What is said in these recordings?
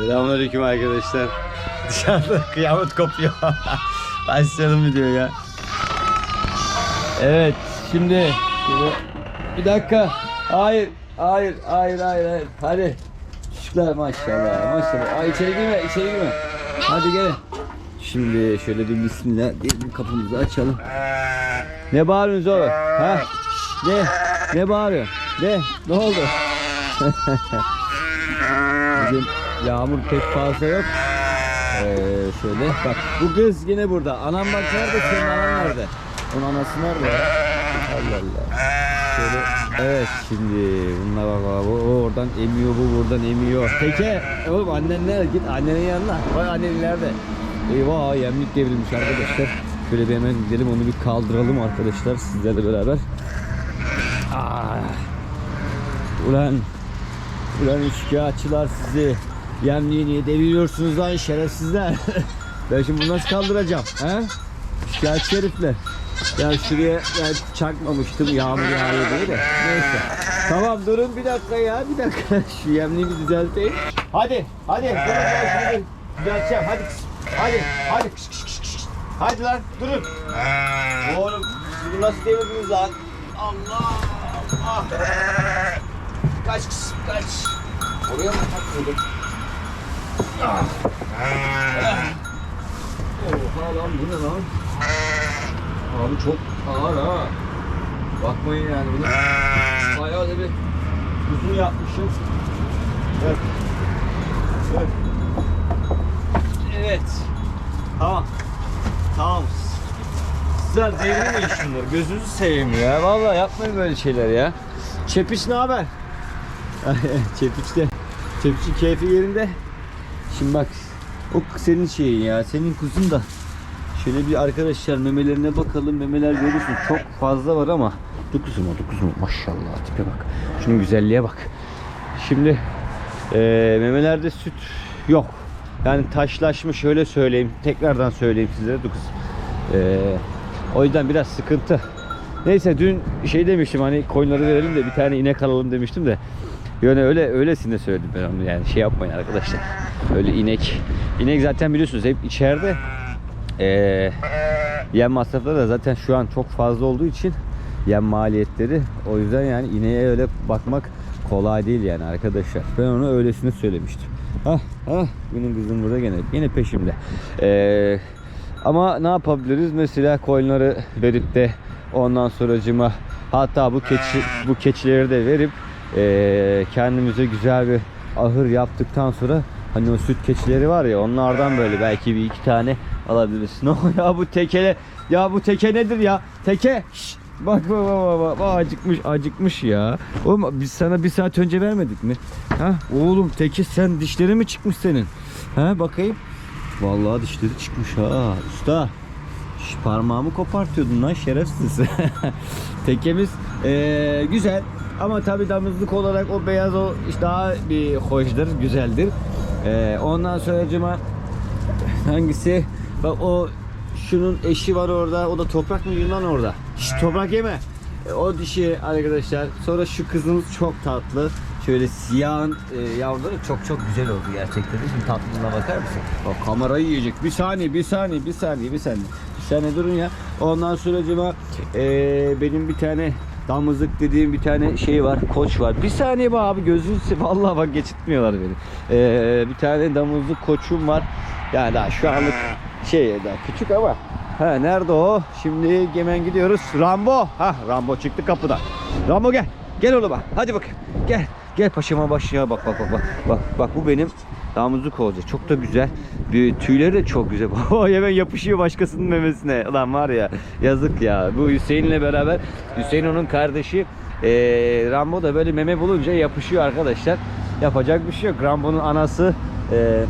Selamünaleyküm arkadaşlar. Dışarıda kıyamet kopuyor. Başlayalım video ya. Evet şimdi şimdi- bir dakika. Hayır. Hayır, hayır, hayır, hayır. Hadi. Çocuklar maşallah, maşallah. Ay içeri girme, içeri girme. Hadi gelin. Şimdi şöyle bir bismillah diyelim kapımızı açalım. Ne bağırıyorsunuz oğlum? Ha? Ne? Ne bağırıyor? Ne? Ne oldu? Bugün yağmur pek fazla yok. Ee, şöyle bak bu kız yine burada. Anam bak nerede senin anan nerede? Onun anası nerede? Allah Allah. Şöyle evet şimdi bunlar bak bak oradan emiyor bu buradan emiyor. Peki oğlum annen nerede? Git annenin yanına. Vay annen nerede? Eyvah yemlik devrilmiş arkadaşlar. Şöyle bir hemen gidelim onu bir kaldıralım arkadaşlar sizlerle beraber. Ah. Ulan Ulan üçkağıtçılar sizi yemliği niye deviriyorsunuz lan şerefsizler. ben şimdi bunu nasıl kaldıracağım? He? Şikayetçi herifler. Ya şuraya ben çakmamıştım yağmur yağıyor diye de. Neyse. Tamam durun bir dakika ya bir dakika. Şu yemliği bir düzelteyim. Hadi hadi. Durun ben bir düzelteceğim. Hadi. Hadi hadi. Kış, kış, kış, kış. Hadi lan durun. Oğlum bunu nasıl devirdiniz lan? Allah Allah. Kaç kız kaç. Oraya mı takıyordum? Oha lan bu ne lan? Abi çok ağır ha. Bakmayın yani bunu. Bayağı da bir uzun yapmışım. Evet. Evet. Evet. Tamam. Tamam. Sizler devirmeyin şunları. Gözünüzü seveyim ya. Vallahi yapmayın böyle şeyler ya. Çepiç ne haber? Çepiç de. Çepiç'in keyfi yerinde. Şimdi bak. O senin şeyin ya. Senin kuzun da. Şöyle bir arkadaşlar memelerine bakalım. Memeler görüyorsun çok fazla var ama. Dokuz mu dokuz mu? Maşallah tipe bak. Şunun güzelliğe bak. Şimdi eee memelerde süt yok. Yani taşlaşmış öyle söyleyeyim. Tekrardan söyleyeyim sizlere dokuz. Eee o yüzden biraz sıkıntı. Neyse dün şey demiştim hani koyunları verelim de bir tane inek alalım demiştim de. Yani öyle öylesine söyledim ben onu yani şey yapmayın arkadaşlar. Öyle inek. İnek zaten biliyorsunuz hep içeride. Ee, yem masrafları da zaten şu an çok fazla olduğu için yem maliyetleri o yüzden yani ineğe öyle bakmak kolay değil yani arkadaşlar. Ben onu öylesine söylemiştim. Hah hah benim kızım burada gene yine peşimde. Ee, ama ne yapabiliriz? Mesela koyunları verip de ondan sonracıma hatta bu keçi bu keçileri de verip eee, kendimize güzel bir ahır yaptıktan sonra hani o süt keçileri var ya onlardan böyle belki bir iki tane alabiliriz. Ne o ya bu tekele ya bu teke nedir ya? Teke Şşt! Bak bak bak bak, bak acıkmış acıkmış ya. Oğlum biz sana bir saat önce vermedik mi? Ha oğlum teki sen dişleri mi çıkmış senin? Ha bakayım. Vallahi dişleri çıkmış ha. Usta. Şş, parmağımı kopartıyordun lan şerefsiz. Tekemiz eee, güzel ama tabi damızlık olarak o beyaz o daha bir hoşdur, güzeldir. Eee, ondan sonracıma hangisi? Bak o şunun eşi var orada. O da toprak mı Yunan orada? Şş, toprak yeme. E, O dişi arkadaşlar. Sonra şu kızımız çok tatlı. Şöyle siyahın e, yavruları çok çok güzel oldu gerçekten. Şimdi tatlılığına bakar mısın? Bak kamerayı yiyecek. Bir saniye, bir saniye, bir saniye, bir saniye. Bir saniye durun ya. Ondan sonracıma e, benim bir tane damızlık dediğim bir tane şey var, koç var. Bir saniye be abi gözünü se- Vallahi bak geçitmiyorlar beni. E, bir tane damızlık koçum var. Yani daha şu anlık şey daha küçük ama Ha nerede o? Şimdi hemen gidiyoruz. Rambo. Ha Rambo çıktı kapıda. Rambo gel. Gel oğlum bak. Hadi bak. Gel. Gel paşama başına bak bak bak bak. Bak bak bu benim damızlık olacak. Çok da güzel. Bir tüyleri de çok güzel. Hemen yapışıyor başkasının memesine. Ulan var ya yazık ya. Bu Hüseyin'le beraber Hüseyin onun kardeşi. Ee, Rambo da böyle meme bulunca yapışıyor arkadaşlar. Yapacak bir şey yok. Rambo'nun anası ee,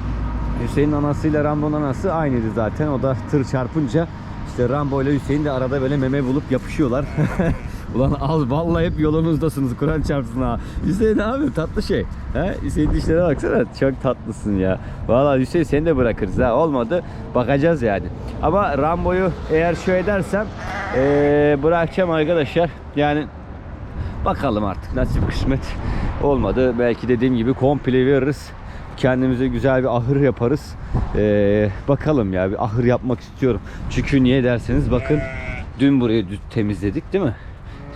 Hüseyin'in anasıyla Rambo'nun anası aynıydı zaten. O da tır çarpınca işte Rambo ile Hüseyin de arada böyle meme bulup yapışıyorlar. Ulan az vallahi hep yolunuzdasınız Kur'an çarpsın ha. Hüseyin abi tatlı şey. He? Hüseyin dişlere baksana çok tatlısın ya. Vallahi Hüseyin seni de bırakırız ha. Olmadı bakacağız yani. Ama Rambo'yu eğer şu edersem eee, bırakacağım arkadaşlar. Yani Bakalım artık nasip kısmet olmadı. Belki dediğim gibi komple veririz. kendimize güzel bir ahır yaparız. Ee, bakalım ya bir ahır yapmak istiyorum. Çünkü niye derseniz bakın dün burayı temizledik değil mi?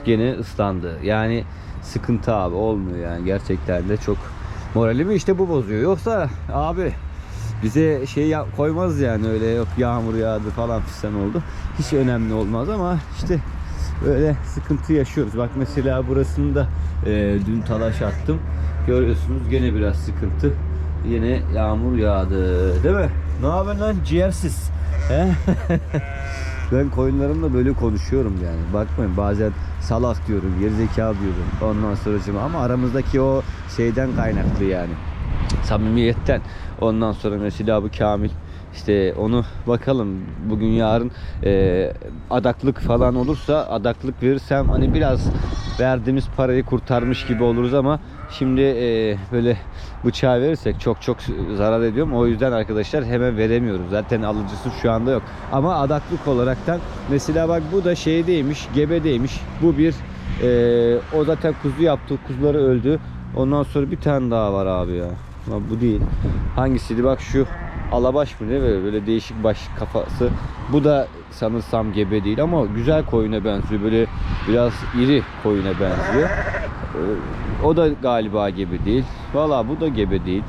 Gene ıslandı. Yani sıkıntı abi olmuyor yani gerçekten de çok moralimi işte bu bozuyor. Yoksa abi bize şey koymaz yani öyle yok yağmur yağdı falan fistan oldu. Hiç önemli olmaz ama işte böyle sıkıntı yaşıyoruz. Bak mesela burasını da e, dün talaş attım. Görüyorsunuz gene biraz sıkıntı. Yine yağmur yağdı. Değil mi? Ne haber lan ciğersiz? Ben koyunlarımla böyle konuşuyorum yani. Bakmayın bazen salak diyorum, gerizekalı diyorum. Ondan sonra ama aramızdaki o şeyden kaynaklı yani samimiyetten. Ondan sonra mesela bu Kamil işte onu bakalım bugün yarın e, adaklık falan olursa adaklık verirsem hani biraz verdiğimiz parayı kurtarmış gibi oluruz ama şimdi e, böyle bıçağı verirsek çok çok zarar ediyorum. O yüzden arkadaşlar hemen veremiyoruz. Zaten alıcısı şu anda yok. Ama adaklık olaraktan mesela bak bu da şeydeymiş, gebedeymiş. Bu bir e, o zaten kuzu yaptı. Kuzuları öldü. Ondan sonra bir tane daha var abi ya. Bu değil. Hangisiydi? Bak şu alabaş mı ne böyle böyle değişik baş kafası. Bu da sanırsam gebe değil ama güzel koyuna benziyor. Böyle biraz iri koyuna benziyor. Ee, O da galiba gebe değil. Valla bu da gebe değil.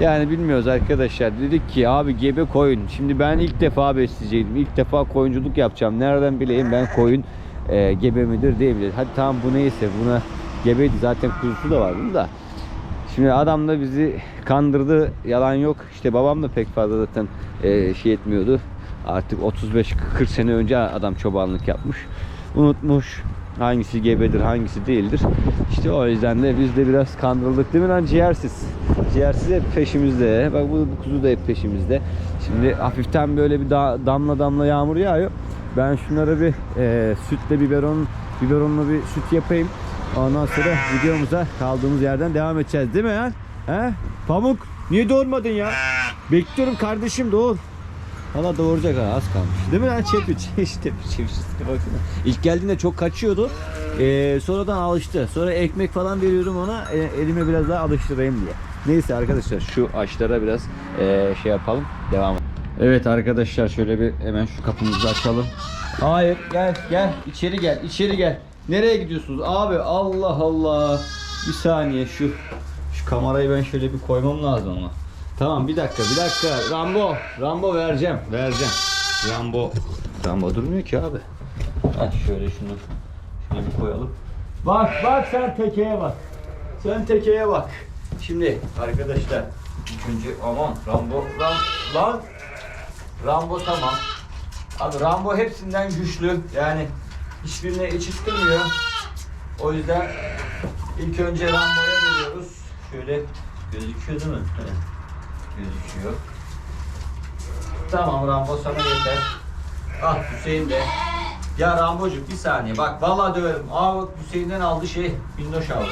Yani bilmiyoruz arkadaşlar. Dedik ki abi gebe koyun. Şimdi ben ilk defa besleyecektim. İlk defa koyunculuk yapacağım. Nereden bileyim ben koyun e, gebe midir midir? Hadi tamam bu neyse buna gebeydi. Zaten kuzusu da vardı da. Şimdi adam da bizi kandırdı. Yalan yok. İşte babam da pek fazla zaten e, şey etmiyordu. Artık 35-40 sene önce adam çobanlık yapmış. Unutmuş hangisi gebedir hangisi değildir. İşte o yüzden de biz de biraz kandırıldık değil mi lan ciğersiz. Ciğersiz hep peşimizde. Bak bu, bu kuzu da hep peşimizde. Şimdi hafiften böyle bir da- damla damla yağmur yağıyor. Ben şunlara bir e, sütle biberon biberonla bir süt yapayım. Ondan sonra videomuza kaldığımız yerden devam edeceğiz değil mi lan? He? Pamuk niye doğurmadın ya? Bekliyorum kardeşim doğur. Valla doğuracak ha az kalmış. Değil mi lan çepiç? işte çepiçisine bakın. İlk geldiğinde çok kaçıyordu. Ee, sonradan alıştı. Sonra ekmek falan veriyorum ona e, elime biraz daha alıştırayım diye. Neyse arkadaşlar şu ağaçlara biraz e, şey yapalım. Devam Evet arkadaşlar şöyle bir hemen şu kapımızı açalım. Hayır gel gel içeri gel içeri gel. Nereye gidiyorsunuz abi Allah Allah. Bir saniye şu şu kamerayı ben şöyle bir koymam lazım ama. Tamam bir dakika bir dakika. Rambo Rambo vereceğim vereceğim. Rambo Rambo durmuyor ki abi. Heh, şöyle şunu şöyle bir koyalım. Bak bak sen tekeye bak. Sen tekeye bak. Şimdi arkadaşlar önce aman Rambo Ram, lan Rambo tamam. Abi Rambo hepsinden güçlü. Yani hiçbirine içittirmiyor. O yüzden ilk önce Rambo'ya veriyoruz. Şöyle gözüküyor değil mi? Evet. Gözüküyor. Tamam Rambo sana yeter. Ah Hüseyin de. Ya Rambo'cuk bir saniye bak vallahi döverim. Aa bak Hüseyin'den aldı şey. Bindoş aldı.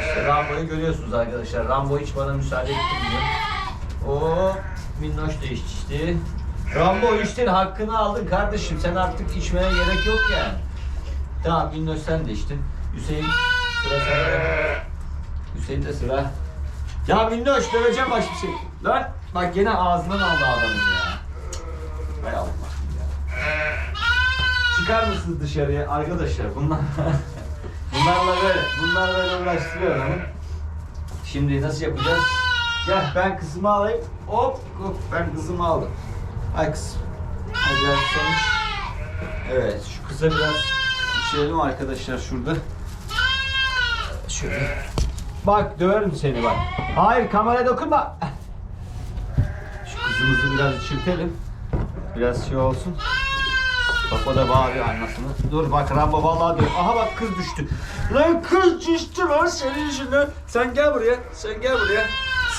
İşte Rambo'yu görüyorsunuz arkadaşlar. Rambo hiç bana müsaade etmiyor. O Minnoş da içti. Rambo içtin hakkını aldın kardeşim. Sen artık içmeye gerek yok yani. Tamam Minnoş sen de içtin. Hüseyin sıra sende. Hüseyin de sıra. Ya Minnoş döveceğim bak bir şey. Lan bak gene ağzından aldı adamın ya. Hay Allah ya. Çıkar mısınız dışarıya arkadaşlar bunlar Bunlarla böyle, bunlar böyle uğraştırıyor adamı. Şimdi nasıl yapacağız? Gel ben kızımı alayım. Hop, hop ben kızımı aldım. Ay kızım. Sen iç. Evet şu kıza biraz içirelim arkadaşlar şurada. Şöyle. Bak döverim seni bak. Hayır kameraya dokunma. Şu kızımızı biraz içirtelim. Biraz şey olsun. Bak o da bağırıyor annesine. Dur bak Rambo vallahi diyor. Aha bak kız düştü. Lan kız düştü lan senin yüzünden. Sen gel buraya. Sen gel buraya.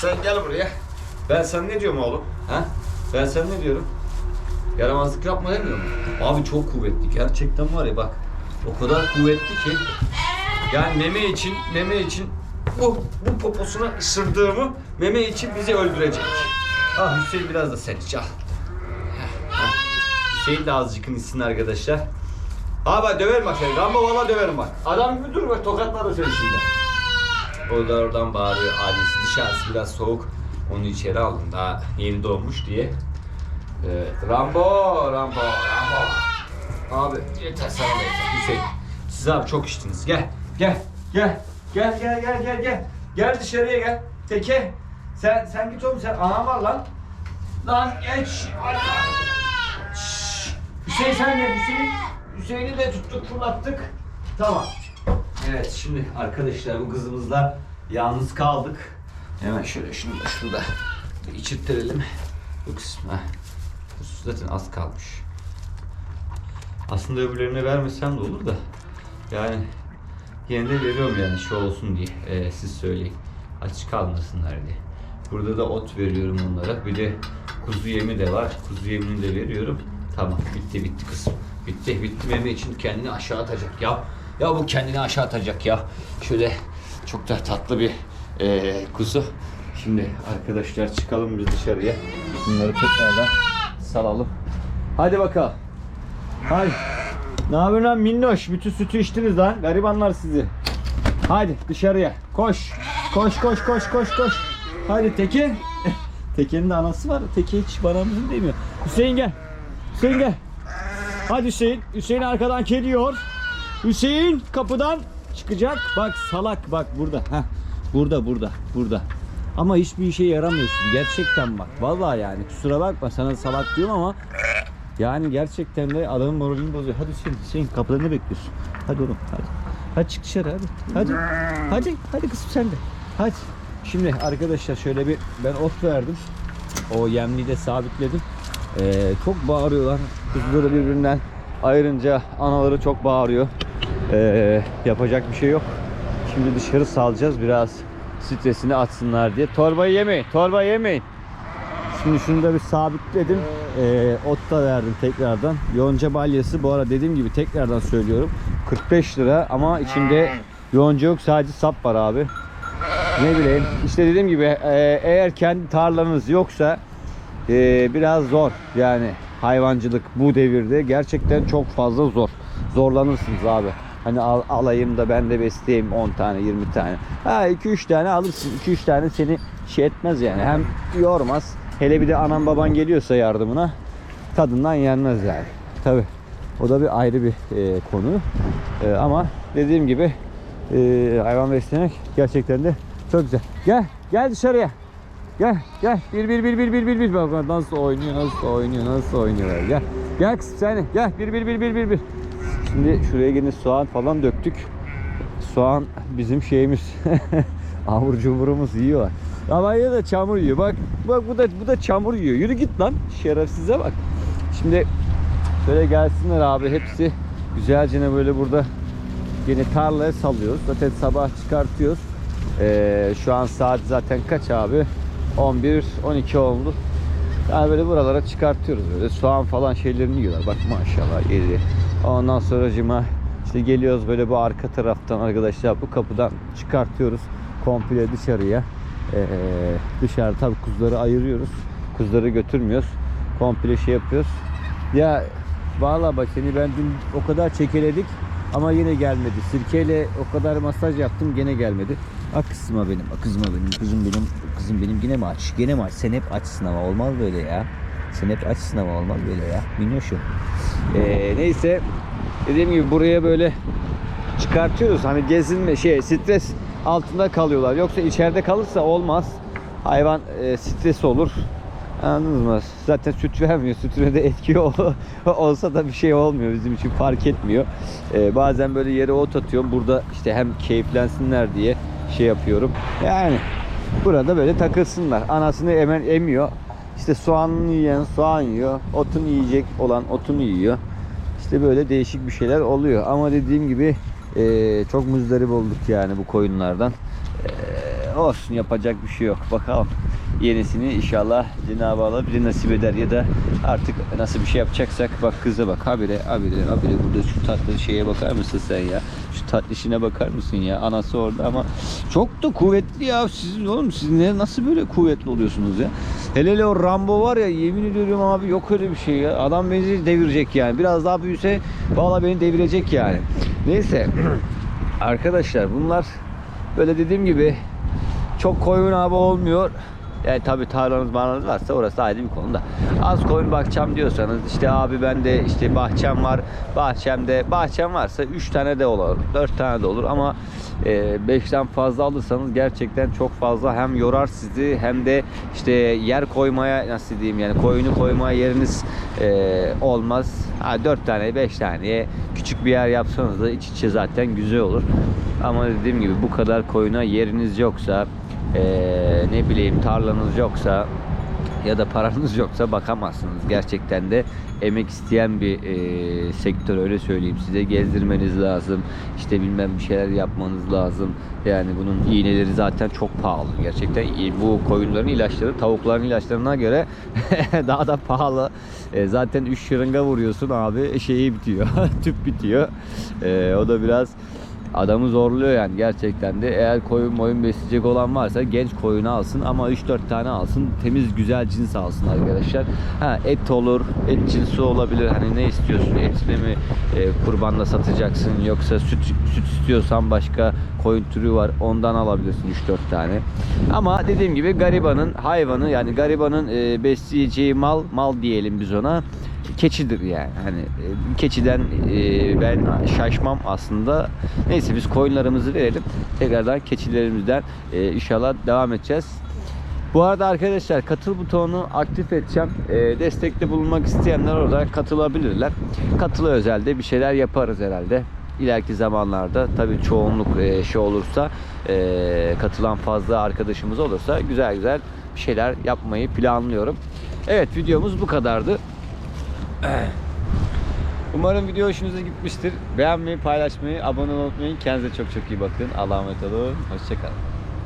Sen gel buraya. Ben sana ne diyorum oğlum? Ha? Ben sana ne diyorum? Yaramazlık yapma demiyor mu? Abi çok kuvvetli. Gerçekten var ya bak. O kadar kuvvetli ki. Yani meme için, meme için bu, bu poposuna ısırdığımı meme için bizi öldürecek. Ah Hüseyin biraz da sen iç al. Hüseyin de azıcık içsin arkadaşlar. Abi döverim bak seni. Rambo valla döverim bak. Adam gibi dur bak tokatlarım seni şimdi. O da oradan bağırıyor ailesi. Dışarısı biraz soğuk. Onu içeri aldım daha yeni doğmuş diye. Evet. Rambo, Rambo, Rambo. Abi yeter sana da yeter. Hüseyin. Siz abi çok içtiniz. Gel, gel, gel. Gel, gel, gel, gel, gel. Gel dışarıya gel. Teke. Sen, sen git oğlum sen. Anam var lan. Lan geç. Şşş. Hüseyin sen gel Hüseyin. Hüseyin'i de tuttuk fırlattık. Tamam. Evet şimdi arkadaşlar bu kızımızla yalnız kaldık. Hemen şöyle şunu da şurada içirttirelim. Bu kısmı. Bu zaten az kalmış. Aslında öbürlerine vermesem de olur da. Yani yine de veriyorum yani şu olsun diye. Ee, siz söyleyin. Aç kalmasınlar diye. Burada da ot veriyorum onlara. Bir de kuzu yemi de var. Kuzu yemini de veriyorum. Tamam bitti bitti kızım. Bitti bitti meme için kendini aşağı atacak ya. Ya bu kendini aşağı atacak ya. Şöyle çok da tatlı bir eee, kuzu. Şimdi arkadaşlar çıkalım biz dışarıya. Bunları tekrardan salalım. Hadi bakalım. Hadi. Ne yapıyorsun lan minnoş? Bütün sütü içtiniz lan. Garibanlar sizi. Hadi dışarıya. Koş. Koş koş koş koş koş. Hadi Tekin. Tekin'in de anası var. Tekin hiç bana bizim demiyor. Hüseyin gel. Hüseyin gel. Hadi Hüseyin. Hüseyin arkadan geliyor. Hüseyin kapıdan çıkacak. Bak salak bak burada. Heh. Burada burada burada. Ama hiçbir işe yaramıyorsun. Gerçekten bak. Vallahi yani kusura bakma sana salak diyorum ama yani gerçekten de adamın moralini bozuyor. Hadi Hüseyin, Hüseyin kapıda ne bekliyorsun? Hadi oğlum hadi. Hadi çık dışarı hadi. Hadi. Hadi. Hadi kızım sen de. Hadi. Şimdi arkadaşlar şöyle bir ben ot verdim. O yemliği de sabitledim. Ee, çok bağırıyorlar. Kuzuları birbirinden ayırınca anaları çok bağırıyor. Ee, yapacak bir şey yok. Şimdi dışarı salacağız biraz stresini atsınlar diye. Torbayı yemeyin. Torba yemeyin. Şimdi şunu da bir sabitledim. Ee, ot da verdim tekrardan. Yonca balyası bu ara dediğim gibi tekrardan söylüyorum. 45 lira ama içinde yonca yok sadece sap var abi. Ne bileyim işte dediğim gibi e, eğer kendi tarlanız yoksa e, biraz zor yani hayvancılık bu devirde gerçekten çok fazla zor. Zorlanırsınız abi. Hani al, alayım da ben de besleyeyim 10 tane 20 tane. Ha 2-3 tane alırsın. 2-3 tane seni şey etmez yani. Hem yormaz. Hele bir de anan baban geliyorsa yardımına tadından yenmez yani. Tabi o da bir ayrı bir e, konu. E, ama dediğim gibi e, hayvan beslemek gerçekten de çok güzel. Gel gel dışarıya. Gel gel bir bir bir bir bir bir bir bak nasıl oynuyor nasıl oynuyor nasıl oynuyorlar gel gel kızım sen gel bir bir bir bir bir bir şimdi şuraya yine soğan falan döktük. Soğan bizim şeyimiz. Avur cuburumuz yiyor. Ama yine de çamur yiyor. Bak bak bu da bu da çamur yiyor. Yürü git lan. Şerefsize bak. Şimdi şöyle gelsinler abi hepsi. Güzelce ne böyle burada yine tarlaya salıyoruz. Zaten sabah çıkartıyoruz. Ee, şu an saat zaten kaç abi? 11 12 oldu. Yani böyle buralara çıkartıyoruz. Böyle soğan falan şeylerini yiyorlar. Bak maşallah yedi ondan sonra cima işte geliyoruz böyle bu arka taraftan arkadaşlar bu kapıdan çıkartıyoruz komple dışarıya Ee, dışarı tabi kuzuları ayırıyoruz kuzuları götürmüyoruz komple şey yapıyoruz ya Valla bak seni ben dün o kadar çekeledik ama yine gelmedi. Sirkeyle o kadar masaj yaptım gene gelmedi. Ak kızıma benim, ak kızıma benim, kızım benim, kızım benim yine mi aç? Gene mi aç? Sen hep açsın ama olmaz böyle ya. Sen hep açsın ama olmaz böyle ya. Minnoşum. Ee, neyse dediğim gibi buraya böyle çıkartıyoruz. Hani gezinme şey stres altında kalıyorlar. Yoksa içeride kalırsa olmaz. Hayvan e, stres olur. Anladınız mı? Zaten süt vermiyor. Sütüne de etki ol- olsa da bir şey olmuyor. Bizim için fark etmiyor. Ee, bazen böyle yere ot atıyorum. Burada işte hem keyiflensinler diye şey yapıyorum. Yani burada böyle takılsınlar. Anasını hemen emiyor. İşte soğanını yiyen soğan yiyor. Otunu yiyecek olan otunu yiyor. İşte böyle değişik bir şeyler oluyor. Ama dediğim gibi eee, çok muzdarip olduk yani bu koyunlardan. Eee, olsun yapacak bir şey yok. Bakalım yenisini inşallah Cenab-ı Allah bize nasip eder ya da artık nasıl bir şey yapacaksak bak kıza bak habire habire habire burada şu tatlı şeye bakar mısın sen ya şu tatlı işine bakar mısın ya anası orada ama çok da kuvvetli ya siz oğlum siz ne, nasıl böyle kuvvetli oluyorsunuz ya hele hele o Rambo var ya yemin ediyorum abi yok öyle bir şey ya adam beni devirecek yani biraz daha büyüse valla beni devirecek yani neyse arkadaşlar bunlar Böyle dediğim gibi çok koyun abi olmuyor. Yani tabi tarlanız marlanız varsa orası ayrı bir konuda. Az koyun bakacağım diyorsanız işte abi ben de işte bahçem var. Bahçemde bahçem varsa 3 tane de olur. 4 tane de olur ama 5'ten fazla alırsanız gerçekten çok fazla hem yorar sizi hem de işte yer koymaya nasıl diyeyim yani koyunu koymaya yeriniz e, olmaz. Ha 4 tane 5 taneye küçük bir yer yapsanız da iç içe zaten güzel olur. Ama dediğim gibi bu kadar koyuna yeriniz yoksa eee, ne bileyim tarlanız yoksa ya da paranız yoksa bakamazsınız. Gerçekten de emek isteyen bir eee, sektör öyle söyleyeyim size. Gezdirmeniz lazım. işte bilmem bir şeyler yapmanız lazım. Yani bunun iğneleri zaten çok pahalı. Gerçekten bu koyunların ilaçları tavukların ilaçlarına göre daha da pahalı. E, zaten 3 şırınga vuruyorsun abi şeyi bitiyor. Tüp bitiyor. E, o da biraz adamı zorluyor yani gerçekten de. Eğer koyun moyun besleyecek olan varsa genç koyunu alsın ama 3-4 tane alsın. Temiz güzel cins alsın arkadaşlar. Ha et olur, et cinsi olabilir. Hani ne istiyorsun? Etini mi e, kurbanla satacaksın yoksa süt süt istiyorsan başka koyun türü var. Ondan alabilirsin 3-4 tane. Ama dediğim gibi garibanın hayvanı yani garibanın e, besleyeceği mal mal diyelim biz ona keçidir yani. Hani e, keçiden e, ben şaşmam aslında. Neyse biz koyunlarımızı verelim. Tekrardan keçilerimizden e, inşallah devam edeceğiz. Bu arada arkadaşlar katıl butonunu aktif edeceğim. Destekte bulunmak isteyenler orada katılabilirler. Katıla özelde bir şeyler yaparız herhalde. İleriki zamanlarda tabii çoğunluk şey olursa katılan fazla arkadaşımız olursa güzel güzel bir şeyler yapmayı planlıyorum. Evet videomuz bu kadardı. Umarım video hoşunuza gitmiştir. Beğenmeyi, paylaşmayı, abone olmayı. Kendinize çok çok iyi bakın. Allah'a emanet olun. Hoşçakalın.